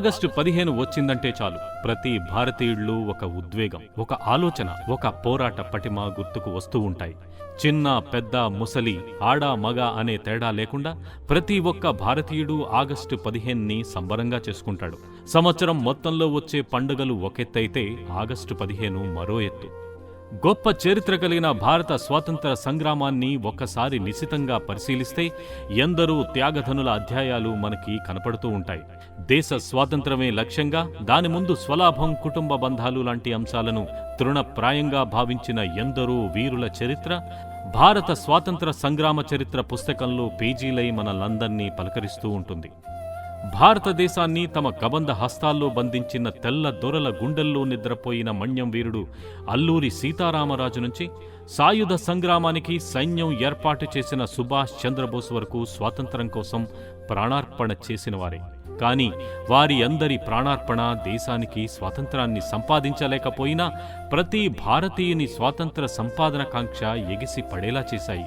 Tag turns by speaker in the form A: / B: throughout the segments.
A: August పదిహేను వచ్చిందంటే చాలు. ప్రతి భారతీయుళ్ళు ఒక ఉద్వేగం ఒక ఆలోచన ఒక పోరాట పటిమ గుర్తుకు వస్తూ ఉంటాయి. చిన్న పెద్ద ముసలి ఆడ మగ అనే తేడా లేకుండా ప్రతి ఒక్క భారతీయుడు ఆగస్టు పదిహేనుని సంబరంగా చేసుకుంటాడు. సంవత్సరం మొత్తంలో వచ్చే పండుగలు ఒకెత్తైతే ఆగస్టు పదిహేను మరో ఎత్తు. గొప్ప చరిత్ర కలిగిన భారత స్వాతంత్ర సంగ్రామాన్ని ఒక్కసారి నిశితంగా పరిశీలిస్తే ఎందరూ త్యాగధనుల అధ్యాయాలు మనకి కనపడుతూ ఉంటాయి. దేశ స్వాతంత్రమే లక్ష్యంగా దాని ముందు స్వలాభం కుటుంబ బంధాలు లాంటి అంశాలను తృణప్రాయంగా భావించిన ఎందరో వీరుల చరిత్ర భారత స్వాతంత్ర సంగ్రామ చరిత్ర పుస్తకంలో పేజీలై మనలందర్నీ పలకరిస్తూ ఉంటుంది. భారతదేశాన్ని తమ కబంధ హస్తాల్లో బంధించిన తెల్ల దొరల గుండెల్లో నిద్రపోయిన మణ్యం వీరుడు అల్లూరి సీతారామరాజు నుంచి సాయుధ సంగ్రామానికి సైన్యం ఏర్పాటు చేసిన సుభాష్ చంద్రబోస్ వరకు స్వాతంత్రం కోసం ప్రాణార్పణ చేసినవారే కానీ వారి అందరి ప్రాణార్పణ దేశానికి స్వాతంత్రాన్ని సంపాదించలేకపోయినా ప్రతి భారతీయుని స్వాతంత్ర సంపాదన కాంక్ష ఎగిసి పడేలా చేశాయి.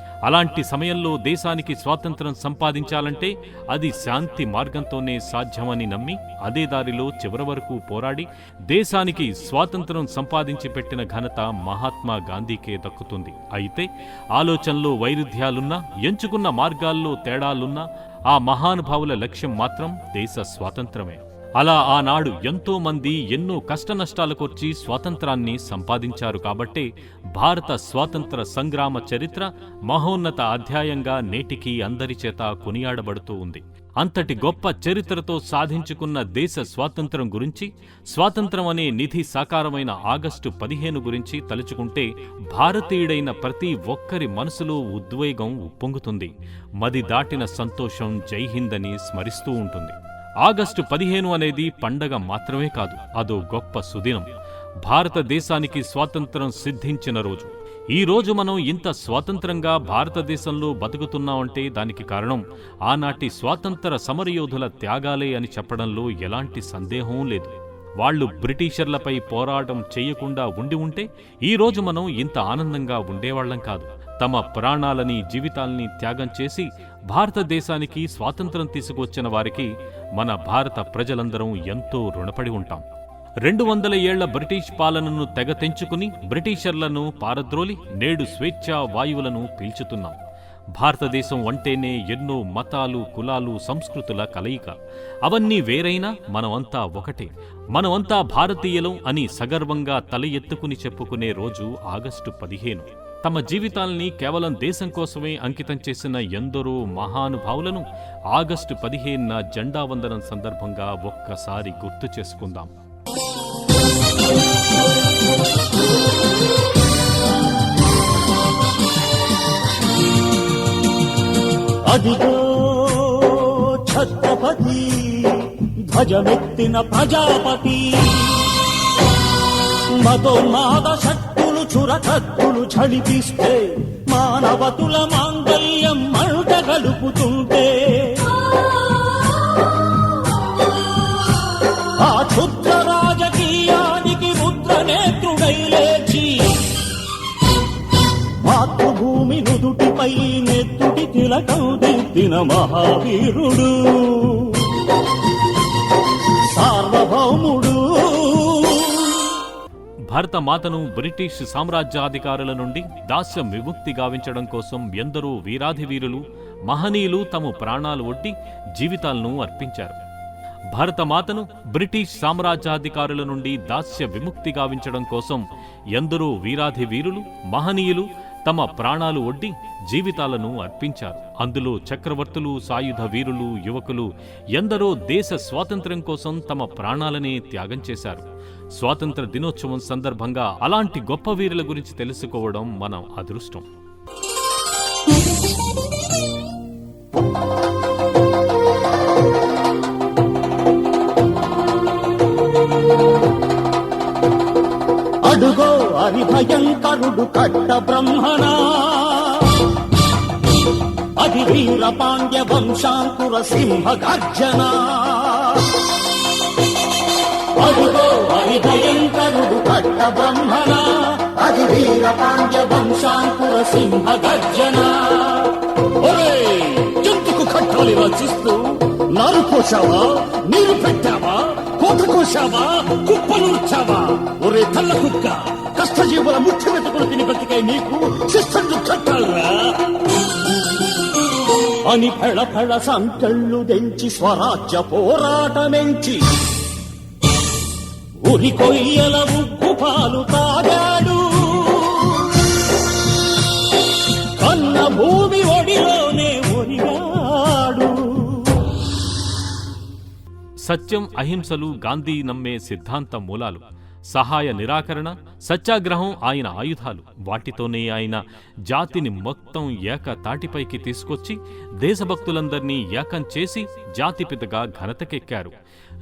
A: అలాంటి సమయంలో దేశానికి స్వాతంత్రం సంపాదించాలంటే అది శాంతి మార్గంతోనే సాధ్యమని నమ్మి అదే దారిలో చివరి వరకు పోరాడి దేశానికి స్వాతంత్రం సంపాదించి పెట్టిన ఘనత మహాత్మా గాంధీకే దక్కుతుంది. అయితే ఆలోచనలో వైరుధ్యాలున్నా ఎంచుకున్న మార్గాల్లో తేడాలున్నా ఆ మహానుభావుల లక్ష్యం మాత్రం దేశ స్వాతంత్రమే. అలా ఆనాడు ఎంతో మంది ఎన్నో కష్టనష్టాలకొచ్చి స్వాతంత్రాన్ని సంపాదించారు కాబట్టే భారత స్వాతంత్ర సంగ్రామ చరిత్ర మహోన్నత అధ్యాయంగా నేటికీ అందరి చేత కొనియాడబడుతూ ఉంది. అంతటి గొప్ప చరిత్రతో సాధించుకున్న దేశ స్వాతంత్రం గురించి స్వాతంత్రం అనే నిధి సాకారమైన ఆగస్టు పదిహేను గురించి తలుచుకుంటే భారతీయుడైన ప్రతి ఒక్కరి మనసులో ఉద్వేగం ఉప్పొంగుతుంది. మది దాటిన సంతోషం జైహిందని స్మరిస్తూ ఉంటుంది. ఆగస్టు పదిహేను అనేది పండగ మాత్రమే కాదు అదో గొప్ప సుదినం. భారతదేశానికి స్వాతంత్రం సిద్ధించిన రోజు. ఈ రోజు మనం ఇంత స్వాతంత్రంగా భారతదేశంలో బతుకుతున్నామంటే దానికి కారణం ఆనాటి స్వాతంత్ర సమరయోధుల త్యాగాలే అని చెప్పడంలో ఎలాంటి సందేహం లేదు. వాళ్ళు బ్రిటిషర్లపై పోరాటం చేయకుండా ఉండి ఉంటే ఈ రోజు మనం ఇంత ఆనందంగా ఉండేవాళ్ళం కాదు. తమ ప్రాణాలని జీవితాల్ని త్యాగం చేసి భారతదేశానికి స్వాతంత్రం తీసుకొచ్చిన వారికి మన భారత ప్రజలందరం ఎంతో రుణపడి ఉంటాం. రెండు వందల ఏళ్ళ బ్రిటిష్ పాలనను తెగ తెంచుకుని బ్రిటిషర్లను పారద్రోలి నేడు స్వేచ్ఛా వాయువులను పీల్చుతున్నాం. భారతదేశం అంటేనే ఎన్నో మతాలు కులాలు సంస్కృతుల కలయిక. అవన్నీ వేరైనా మనమంతా ఒకటే. మనమంతా భారతీయులం అని సగర్వంగా తల ఎత్తుకుని చెప్పుకునే రోజు ఆగస్టు పదిహేను. తమ జీవితాల్ని కేవలం దేశం కోసమే అంకితం చేసిన ఎందరో మహానుభావులను ఆగస్టు పదిహేనున జెండా వందనం సందర్భంగా ఒక్కసారి గుర్తు చేసుకుందాం.
B: అదిగో ఛత్రపతి ధ్వజమెత్తిన ప్రజాపతి. మతోన్మాద శక్తులు చురకత్తులు ఝడిపిస్తే మానవతుల మాంగళ్యం మంట కలుపుతుంటే. ఆ క్షుద్ర రాజకీయానికి రుద్ర నేత్రుడై లేచి మాతృభూమి నుదుటిపై నెత్తుడి తిలకం దిద్దిన మహావీరుడు.
A: భారత మాతను బ్రిటిష్ సామ్రాజ్యాధికారుల నుండి దాస్యం విముక్తి గావించడం కోసం ఎందరో వీరాధి వీరులు మహనీయులు తమ ప్రాణాలు ఒడ్డి జీవితాలను అర్పించారు. భారతమాతను బ్రిటిష్ సామ్రాజ్యాధికారుల నుండి దాస్య విముక్తి గావించడం కోసం ఎందరో వీరాధి వీరులు మహనీయులు తమ ప్రాణాలు ఒడ్డి జీవితాలను అర్పించారు. అందులో చక్రవర్తులు సాయుధ వీరులు యువకులు ఎందరో దేశ స్వాతంత్ర్యం కోసం తమ ప్రాణాలనే త్యాగం చేశారు. స్వాతంత్ర దినోత్సవం సందర్భంగా అలాంటి గొప్ప వీరుల గురించి తెలుసుకోవడం మన అదృష్టం.
B: అడుగో అని భయంకరుడు కట్ట బ్రహ్మణ. అది వీర పాండ్య వంశాంకుర సింహ గర్జనా. అదిగో అది భయంకరుడు కట్ట బ్రహ్మణ అది వీర పాండ్య వంశాంకుర సింహ గర్జన జంతుకు కట్టాలి రచిస్తూ నారు కోసావా నీరు పెట్టావా కోత కోసావా కుప్పనూర్చావా ఒరే తల్ల కుక్క కష్టజీవుల ముఖ్య మెతుకులు తిని బతికే నీకు శిస్తందు కట్టాలరా. అని ఫెళ ఫెళ సంకళ్ళు దెంచి స్వరాజ్య పోరాటమెంచి ఉరి కొయ్యల ఉగ్గు పాలు తాగాడు. కన్న భూమి ఒడిలోనే ఒరిగాడు.
A: సత్యం అహింసలు గాంధీ నమ్మే సిద్ధాంత మూలాలు. సహాయ నిరాకరణ సత్యాగ్రహం ఆయన ఆయుధాలు. వాటితోనే ఆయన జాతిని మొత్తం ఏక తాటిపైకి తీసుకొచ్చి దేశభక్తులందర్నీ ఏకం చేసి జాతిపితగా ఘనతకెక్కారు.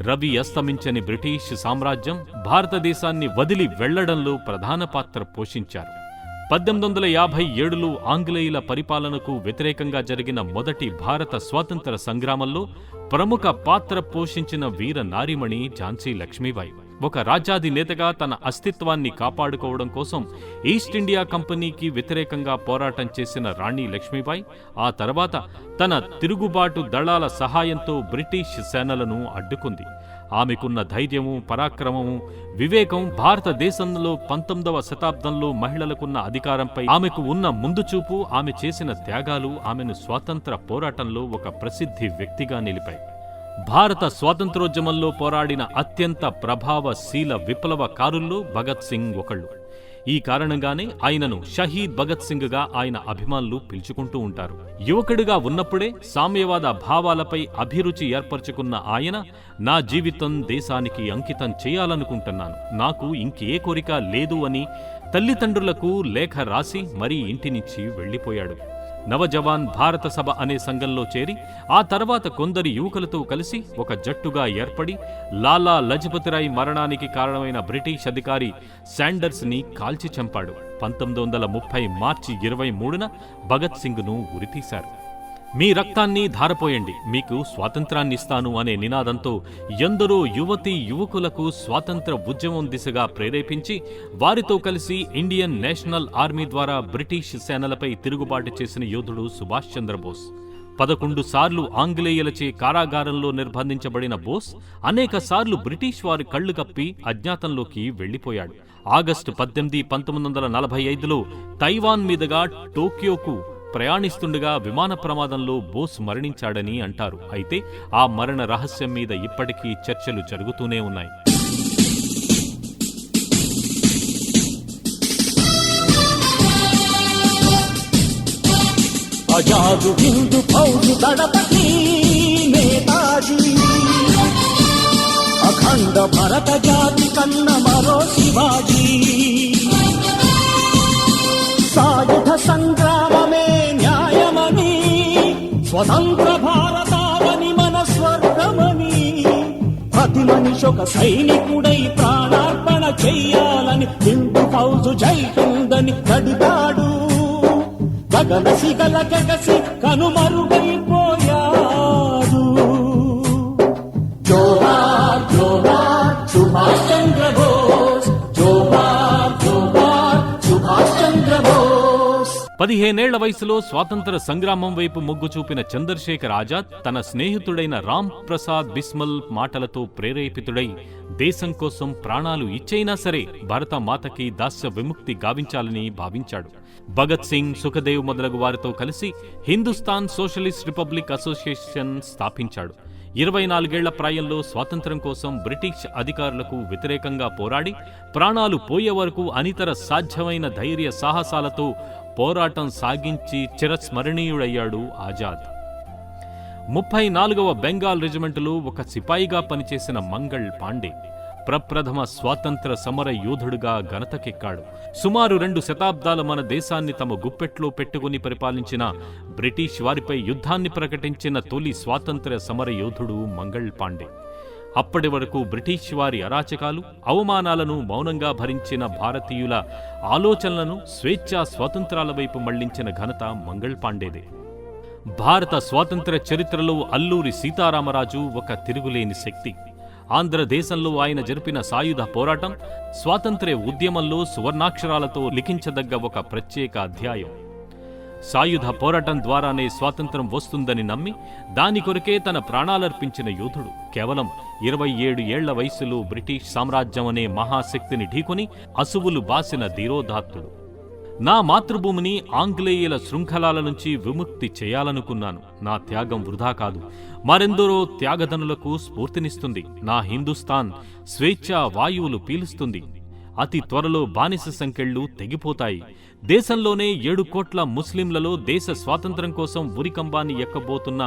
A: రవి అస్తమించని బ్రిటిష్ సామ్రాజ్యం భారతదేశాన్ని వదిలి వెళ్ళడంలో ప్రధాన పాత్ర పోషించారు. పద్దెనిమిది వందల యాభై ఏడులో ఆంగ్లేయుల పరిపాలనకు వ్యతిరేకంగా జరిగిన మొదటి భారత స్వాతంత్ర సంగ్రామంలో ప్రముఖ పాత్ర పోషించిన వీర నారిమణి ఝాన్సీ లక్ష్మీబాయి. ఒక రాజ్యాధినేతగా తన అస్తిత్వాన్ని కాపాడుకోవడం కోసం ఈస్ట్ ఇండియా కంపెనీకి వ్యతిరేకంగా పోరాటం చేసిన రాణి లక్ష్మీబాయి ఆ తర్వాత తన తిరుగుబాటు దళాల సహాయంతో బ్రిటిష్ సేనలను అడ్డుకుంది. ఆమెకున్న ధైర్యము పరాక్రమము వివేకం భారతదేశంలో పంతొమ్మిదవ శతాబ్దంలో మహిళలకున్న అధికారంపై ఆమెకు ఉన్న ముందుచూపు ఆమె చేసిన త్యాగాలు ఆమెను స్వాతంత్ర పోరాటంలో ఒక ప్రసిద్ధి వ్యక్తిగా నిలిపాయి. భారత స్వాతంత్రోద్యమంలో పోరాడిన అత్యంత ప్రభావశీల విప్లవకారుల్లో భగత్ సింగ్ ఒకళ్ళు. ఈ కారణంగానే ఆయనను షహీద్ భగత్ సింగ్గా ఆయన అభిమానులు పిలుచుకుంటూ ఉంటారు. యువకుడిగా ఉన్నప్పుడే సామ్యవాద భావాలపై అభిరుచి ఏర్పరచుకున్న ఆయన నా జీవితం దేశానికి అంకితం చేయాలనుకుంటున్నాను. నాకు ఇంకే కోరిక లేదు అని తల్లిదండ్రులకు లేఖ రాసి మరీ ఇంటి నుంచి వెళ్ళిపోయాడు నవజవాన్ భారత సభ అనే సంఘంలో చేరి ఆ తర్వాత కొందరి యువకులతో కలిసి ఒక జట్టుగా ఏర్పడి లాలా లజపతిరాయ్ మరణానికి కారణమైన బ్రిటిష్ అధికారి శాండర్స్ని కాల్చి చంపాడు. పంతొమ్మిది వందల ముప్పై మార్చి ఇరవై మూడున భగత్ సింగ్ను ఉరితీశారు. మీ రక్తాన్ని ధారపోయండి మీకు స్వాతంత్రాన్ని ఇస్తాను అనే నినాదంతో ఎందరో యువతి యువకులకు స్వాతంత్ర ఉద్యమం దిశగా ప్రేరేపించి వారితో కలిసి ఇండియన్ నేషనల్ ఆర్మీ ద్వారా బ్రిటిష్ సేనలపై తిరుగుబాటు చేసిన యోధుడు సుభాష్ చంద్రబోస్. పదకొండు సార్లు ఆంగ్లేయులచే కారాగారంలో నిర్బంధించబడిన బోస్ అనేక సార్లు బ్రిటిష్ వారి కళ్ళు కప్పి అజ్ఞాతంలోకి వెళ్ళిపోయాడు ఆగస్టు పద్దెనిమిది పంతొమ్మిది వందల నలభై ఐదులో తైవాన్ మీదుగా టోక్యోకు ప్రయాణిస్తుండగా విమాన ప్రమాదంలో బోస్ మరణించాడని అంటారు. అయితే ఆ మరణ రహస్యం మీద ఇప్పటికీ చర్చలు జరుగుతూనే ఉన్నాయి.
B: అజాదు ఫౌజు దళపతి నేతాజీ. అఖండ భరత జాతి కన్న మరో శివాజీ. సాయుధ సంగ్రామమే న్యాయమని స్వతంత్ర భారతావని మన స్వర్గమని ప్రతి మనిషి ఒక సైనికుడై ప్రాణార్పణ చెయ్యాలని హిందూ ఫౌజు జైతుందని హిందని కడిగాడు. గగన సిగల గగసి కనుమరుగైపోయాడు
A: పదిహేనేళ్ళ వయసులో స్వాతంత్ర సంగ్రామం వైపు మొగ్గు చూపిన చంద్రశేఖర్ ఆజాద్ తన స్నేహితుడైన రామ్ ప్రసాద్ బిస్మల్ మాటలతో ప్రేరేపితుడై దేశం కోసం ప్రాణాలు ఇచ్చైనా సరే భరత మాతకి దాస్య విముక్తి గావించాలని భావించాడు. భగత్ సింగ్ సుఖదేవ్ మొదలగు వారితో కలిసి హిందుస్థాన్ సోషలిస్ట్ రిపబ్లిక్ అసోసియేషన్ స్థాపించాడు. ఇరవై నాలుగేళ్ళ ప్రాయంలో స్వాతంత్ర్యం కోసం బ్రిటిష్ అధికారులకు వ్యతిరేకంగా పోరాడి ప్రాణాలు పోయే వరకు అనితర సాధ్యమైన ధైర్య సాహసాలతో పోరాటం సాగించి చిరస్మరణీయుడయ్యాడు ఆజాద్. ముప్పై నాలుగవ బెంగాల్ రెజిమెంటులో ఒక సిపాయిగా పనిచేసిన మంగళ్ పాండే ప్రప్రథమ స్వాతంత్ర సమర యోధుడుగా ఘనతకెక్కాడు. సుమారు రెండు శతాబ్దాల మన దేశాన్ని తమ గుప్పెట్లో పెట్టుకుని పరిపాలించిన బ్రిటిష్ వారిపై యుద్ధాన్ని ప్రకటించిన తొలి స్వాతంత్ర సమర యోధుడు మంగళ్ పాండే. అప్పటి వరకు బ్రిటిష్ వారి అరాచకాలు అవమానాలను మౌనంగా భరించిన భారతీయుల ఆలోచనలను స్వేచ్ఛా స్వాతంత్రాల వైపు మళ్ళించిన ఘనత మంగళ్ పాండేదే. భారత స్వాతంత్ర చరిత్రలో అల్లూరి సీతారామరాజు ఒక తిరుగులేని శక్తి. ఆంధ్రదేశంలో ఆయన జరిపిన సాయుధ పోరాటం స్వాతంత్ర్య ఉద్యమంలో సువర్ణాక్షరాలతో లిఖించదగ్గ ఒక ప్రత్యేక అధ్యాయం. సాయుధ పోరాటం ద్వారానే స్వాతంత్రం వస్తుందని నమ్మి దాని కొరకే తన ప్రాణాలర్పించిన యోధుడు కేవలం ఇరవై ఏడు ఏళ్ళ వయసులో బ్రిటిష్ సామ్రాజ్యం అనే మహాశక్తిని ఢీకొని అసువులు బాసిన ధీరోధాత్తుడు. నా మాతృభూమిని ఆంగ్లేయుల శృంఖలాల నుంచి విముక్తి చేయాలనుకున్నాను. నా త్యాగం వృధా కాదు. మరెందరో త్యాగదనులకు స్ఫూర్తినిస్తుంది. నా హిందుస్థాన్ స్వేచ్ఛా వాయువులు పీలుస్తుంది. అతి త్వరలో బానిస సంకెళ్ళు తెగిపోతాయి. దేశంలోనే ఏడు కోట్ల ముస్లింలలో దేశ స్వాతంత్ర్యం కోసం ఉరికంబాన్ని ఎక్కబోతున్న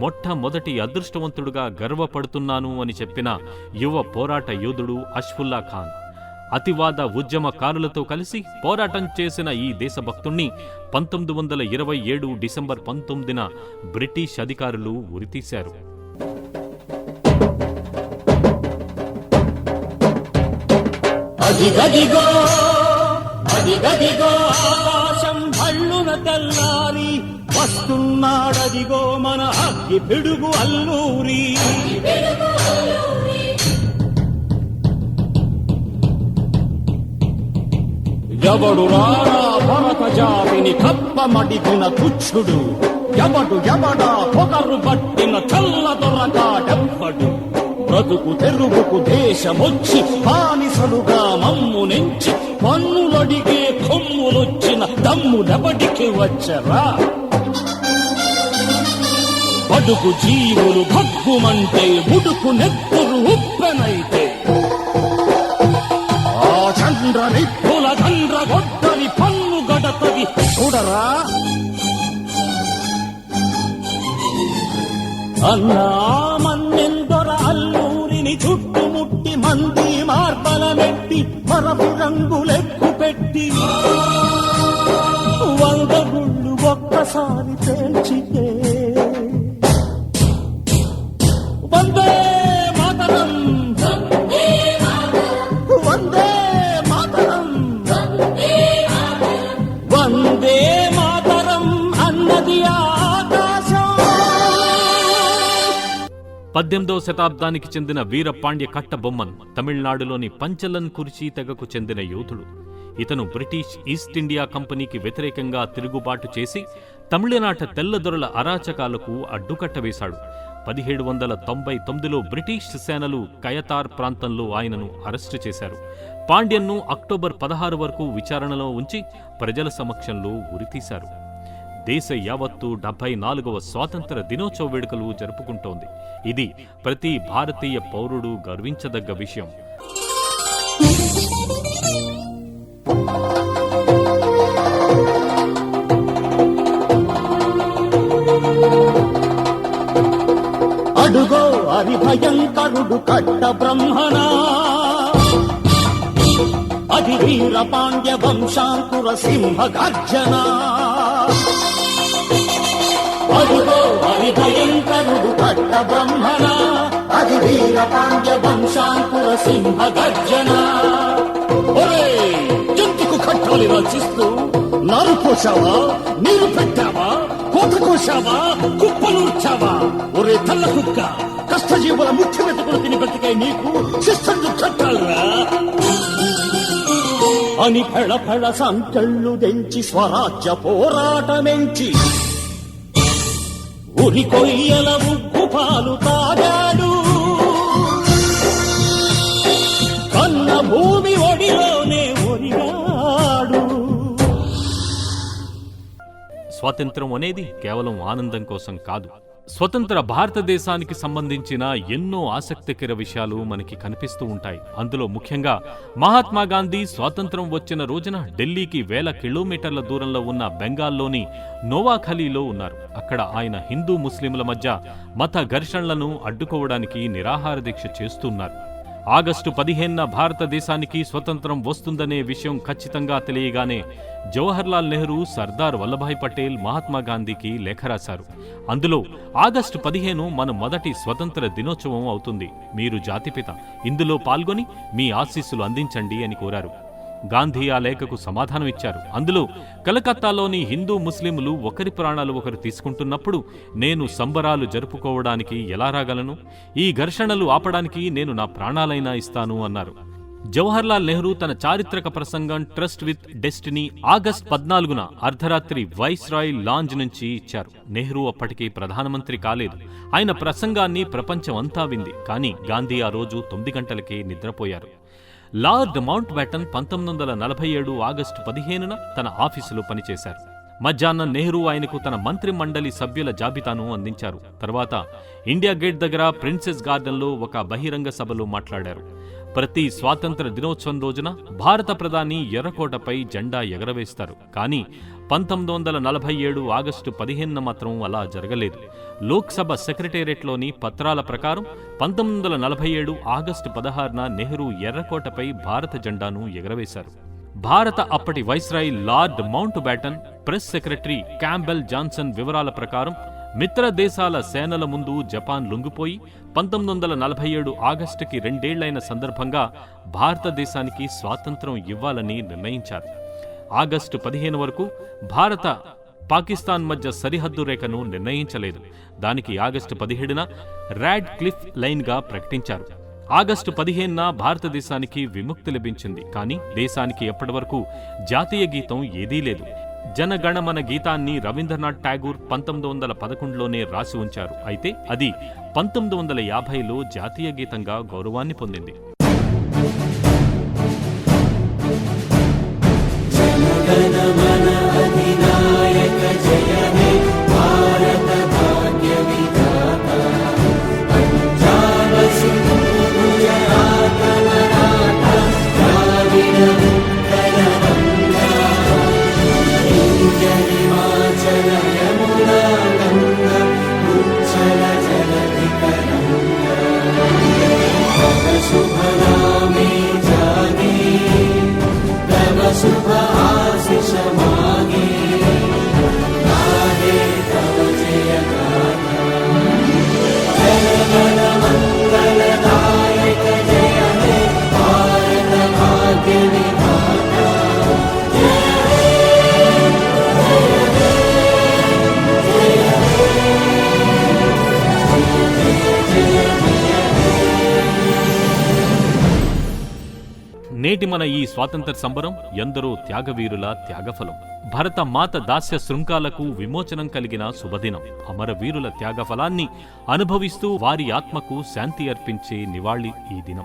A: మొట్టమొదటి అదృష్టవంతుడుగా గర్వపడుతున్నాను అని చెప్పిన యువ పోరాట యోధుడు అష్ఫుల్లా ఖాన్. అతివాద ఉద్యమకారులతో కలిసి పోరాటం చేసిన ఈ దేశభక్తుణ్ణి పంతొమ్మిది వందల ఇరవై ఏడు డిసెంబర్ పంతొమ్మిదిన బ్రిటిష్ అధికారులు ఉరితీశారు.
B: అదిగదిగో అదిగదిగో ఆకాశం భళ్ళున తెల్లారి వస్తున్నాడదిగో మన అగ్గి పిడుగు అల్లూరి. ఎవడు రారా భరత జాతిని కప్పమడిగిన తుచ్చుడు ఎవడు ఎవడా పొగరు పట్టిన చల్ల దొరకాడెవ్వడు బ్రతుకు తెరుగుకు దేశమొచ్చి బానిసలుగా మమ్ము నుంచి పన్నులడిగే కొమ్ములొచ్చిన దమ్ములెవడికి వచ్చరా? బడుకు జీవులు భగ్గుమంటే బుడుకు నెత్తురు ఉప్పెనైతే. ఆ చంద్ర నిప్పుల చంద్ర గొడ్డలి పన్ను గడతది చూడరా? అన్నా చుట్టుముట్టి మంది మార్బలమెట్టి మరపు రంగులెక్కు పెట్టి. వంద గుళ్ళు ఒక్కసారి పేల్చితే
A: పద్దెనిమిదవ శతాబ్దానికి చెందిన వీరపాండ్య కట్టబొమ్మన్ తమిళనాడులోని పంచలన్ కుర్చీ తెగకు చెందిన యోధుడు. ఇతను బ్రిటిష్ ఈస్ట్ ఇండియా కంపెనీకి వ్యతిరేకంగా తిరుగుబాటు చేసి తమిళనాట తెల్లదొరల అరాచకాలకు అడ్డుకట్ట వేశాడు పదిహేడు వందల తొంభై తొమ్మిదిలో బ్రిటిష్ సేనలు కయతార్ ప్రాంతంలో ఆయనను అరెస్టు చేశారు. పాండ్యన్ను అక్టోబర్ పదహారు వరకు విచారణలో ఉంచి ప్రజల సమక్షంలో ఉరితీశారు. దేశ యావత్తు డెబ్బై నాలుగవ స్వాతంత్ర దినోత్సవ వేడుకలు జరుపుకుంటోంది. ఇది ప్రతి భారతీయ పౌరుడు గర్వించదగ్గ విషయం.
B: అడుగో అది భయంకరుడు కట్ట బ్రహ్మణ అది వీర పాండ్య వంశాంకుర సింహ గర్జనా. అదిగో అది భయంకరుడు కట్ట బ్రహ్మణ అది వీర పాండ్య వంశాంకుర సింహ గర్జన ఒరే జంతుకు కట్టాలి రచిస్తూ నారు పోసావా నీరు పెట్టావా కోత కోసావా కుప్పనూర్చావా ఒరే తల్ల కుక్క కష్టజీవుల ముఖ్య వెతుకులు తిని బ్రతికే నీకు శిస్తందు కట్టాలరా. అని ఫెళ ఫెళ సంకెళ్ళు దెంచి స్వరాజ్య పోరాటమెంచి పులి కొయ్యల ముగ్గు పాలు తాగాడు. కన్న భూమి ఒడిలోనే ఒరిగాడు.
A: స్వాతంత్రం అనేది కేవలం ఆనందం కోసం కాదు. స్వతంత్ర భారతదేశానికి సంబంధించిన ఎన్నో ఆసక్తికర విషయాలు మనకి కనిపిస్తూ ఉంటాయి. అందులో ముఖ్యంగా మహాత్మా గాంధీ స్వాతంత్రం వచ్చిన రోజున ఢిల్లీకి వేల కిలోమీటర్ల దూరంలో ఉన్న బెంగాల్లోని నోవాఖలీలో ఉన్నారు. అక్కడ ఆయన హిందూ ముస్లింల మధ్య మత ఘర్షణలను అడ్డుకోవడానికి నిరాహార దీక్ష చేస్తున్నారు. ఆగస్టు పదిహేనున భారతదేశానికి స్వతంత్రం వస్తుందనే విషయం ఖచ్చితంగా తెలియగానే జవహర్లాల్ నెహ్రూ సర్దార్ వల్లభాయ్ పటేల్ మహాత్మా గాంధీకి లేఖ రాశారు. అందులో ఆగస్టు పదిహేను మన మొదటి స్వతంత్ర దినోత్సవం అవుతుంది. మీరు జాతిపిత. ఇందులో పాల్గొని మీ ఆశీస్సులు అందించండి అని కోరారు. గాంధీ ఆ లేఖకు సమాధానం ఇచ్చారు. అందులో కలకత్తాలోని హిందూ ముస్లింలు ఒకరి ప్రాణాలు ఒకరు తీసుకుంటున్నప్పుడు నేను సంబరాలు జరుపుకోవడానికి ఎలా రాగలను? ఈ ఘర్షణలు ఆపడానికి నేను నా ప్రాణాలైనా ఇస్తాను అన్నారు. జవహర్లాల్ నెహ్రూ తన చారిత్రక ప్రసంగం ట్రస్ట్ విత్ డెస్టినీ ఆగస్ట్ పద్నాలుగున అర్ధరాత్రి వైస్ రాయ్ లాంజ్ నుంచి ఇచ్చారు. నెహ్రూ అప్పటికి ప్రధానమంత్రి కాలేదు. ఆయన ప్రసంగాన్ని ప్రపంచం అంతా వింది. కానీ గాంధీ ఆ రోజు తొమ్మిది గంటలకే నిద్రపోయారు. లార్డ్ మౌంట్ బ్యాటన్ పంతొమ్మిది వందల నలభై ఏడు ఆగస్టు పదిహేనున తన ఆఫీసులో పనిచేశారు. మధ్యాహ్నం నెహ్రూ ఆయనకు తన మంత్రి మండలి సభ్యుల జాబితాను అందించారు. తర్వాత ఇండియా గేట్ దగ్గర ప్రిన్సెస్ గార్డెన్లో ఒక బహిరంగ సభలో మాట్లాడారు. ప్రతి స్వాతంత్ర దినోత్సవం రోజున భారత ప్రధాని ఎర్రకోటపై జెండా ఎగరవేస్తారు. కానీ పంతొమ్మిది వందల నలభై ఏడు ఆగస్టు పదిహేనున మాత్రం అలా జరగలేదు. లోక్సభ సెక్రటేరియట్లోని పత్రాల ప్రకారం పంతొమ్మిది వందల నలభై ఏడు ఆగస్టు పదహారున నెహ్రూ ఎర్రకోటపై భారత జెండాను ఎగరవేశారు. భారత అప్పటి viceroy Lord Mountbatten press secretary Campbell Johnson వివరాల ప్రకారం మిత్ర దేశాల సేనల ముందు జపాన్ లొంగిపోయి పంతొమ్మిది వందల నలభై ఏడు ఆగస్టుకి రెండేళ్ళైన సందర్భంగా భారతదేశానికి స్వాతంత్రం ఇవ్వాలని నిర్ణయించారు. ఆగస్టు పదిహేను వరకు భారత పాకిస్తాన్ మధ్య సరిహద్దు రేఖను నిర్ణయించలేదు. దానికి ఆగస్టు పదిహేడున ర్యాడ్ క్లిఫ్ లైన్గా ప్రకటించారు. ఆగస్టు పదిహేనున భారతదేశానికి విముక్తి లభించింది కానీ దేశానికి ఎప్పటివరకు జాతీయ గీతం ఏదీ లేదు. జనగణమన గీతాన్ని రవీంద్రనాథ్ ఠాగూర్ పంతొమ్మిది వందల పదకొండులోనే రాసి ఉంచారు. అయితే అది పంతొమ్మిది వందల యాభైలో జాతీయ గీతంగా గౌరవాన్ని పొందింది. Jaya. మన ఈ స్వాతంత్ర సంబరం ఎందరో త్యాగవీరుల త్యాగఫలం. భరత మాత దాస్య శృంఖాలకు విమోచనం కలిగిన శుభదినం. అమరవీరుల త్యాగఫలాన్ని అనుభవిస్తూ వారి ఆత్మకు శాంతి అర్పించే నివాళి ఈ దినం.